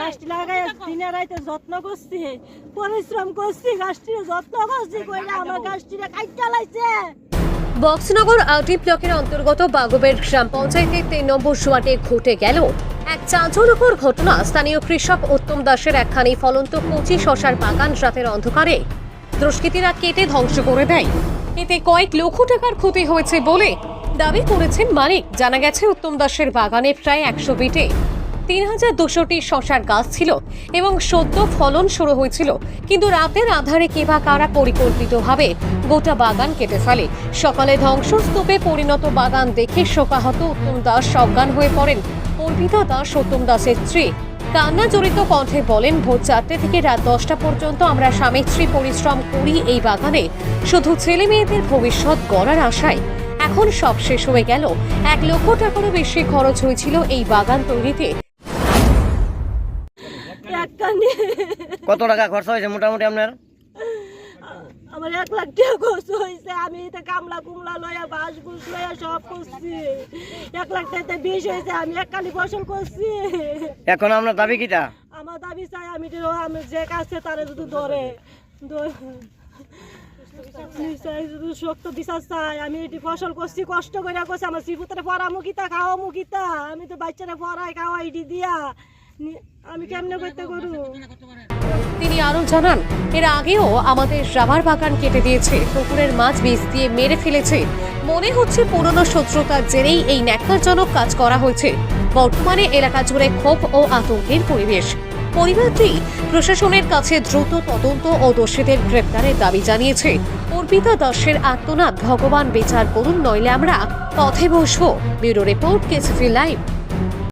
গাছটি লাগাই দিনে রাইতে যত্ন করছি পরিশ্রম করছি, গাছটির যত্ন করছি আমার গাছটিরে বক্সনগর আউটি ব্লকের অন্তর্গত বাগবের গ্রাম পঞ্চায়েতের তিন নম্বর সোয়াটে ঘটে গেল এক চাঞ্চল্যকর ঘটনা। স্থানীয় কৃষক উত্তম দাসের একখানি ফলন্ত কচি শশার বাগান রাতের অন্ধকারে। দুষ্কৃতীরা কেটে ধ্বংস করে দেয়। এতে কয়েক লক্ষ টাকার ক্ষতি হয়েছে বলে দাবি করেছেন মালিক। জানা গেছে, উত্তম দাসের বাগানে প্রায় একশো বিটে তিন হাজার দুশোটি শশার গাছ ছিল এবং সদ্য ফলন শুরু হয়েছিল। কিন্তু রাতের আধারে কে বা কারা পরিকল্পিতভাবে গোটা বাগান কেটে ফেলে? সকালে ধ্বংসস্তূপে পরিণত বাগান দেখে শোকাহত উত্তম দাস সজ্ঞান হয়ে পড়েন। অর্পিতা দাস, উত্তম দাসের স্ত্রী। কান্না জড়িত কণ্ঠে বলেন, ভোর চারটে থেকে রাত দশটা পর্যন্ত আমরা স্বামী স্ত্রী পরিশ্রম করি এই বাগানে। শুধু ছেলে মেয়েদের ভবিষ্যৎ গড়ার আশায়। এখন সব শেষ হয়ে গেল। এক লক্ষ টাকারও বেশি খরচ হয়েছিল এই বাগান তৈরিতে। একখানি কত টাকা খরচ হয়েছে মোটামুটি আপনার? আমার এক লাখ টাকা খরচ হয়েছে আমি এটা কামলা কুমলা লয়া বাঁশ বুস লয়া সব করছি। এক লাখ টাকাতে বিষ হয়েছে আমি একখানি ফসল করছি। এখন আপনার দাবি কিটা আমার দাবি চাই আমি যে- আমি যে কাছে তারা যদি ধরে শক্ত বিচার চাই আমি এটি ফসল করছি কষ্ট করে করছি আমার শ্রীপুত্রে পড়া মুখিতা খাওয়া মুখিতা আমি তো বাচ্চারা পড়াই খাওয়া এটি দিয়া। তিনি আরও জানান, এর আগেও আমাদের রাবার বাগান কেটে দিয়েছে, পুকুরের মাছ বীজ দিয়ে মেরে ফেলেছে। মনে হচ্ছে পুরনো শত্রুতার জেরেই এই ন্যাক্কারজনক কাজ করা হয়েছে। বর্তমানে এলাকা জুড়ে ক্ষোভ ও আতঙ্কের পরিবেশ। পরিবারটি প্রশাসনের কাছে দ্রুত তদন্ত ও দোষীদের গ্রেপ্তারের দাবি জানিয়েছে। অর্পিতা দাসের আত্মনাথ ভগবান বিচার করুন, নইলে আমরা পথে বসবো। ব্যুরো রিপোর্ট কেসিফি লাইভ।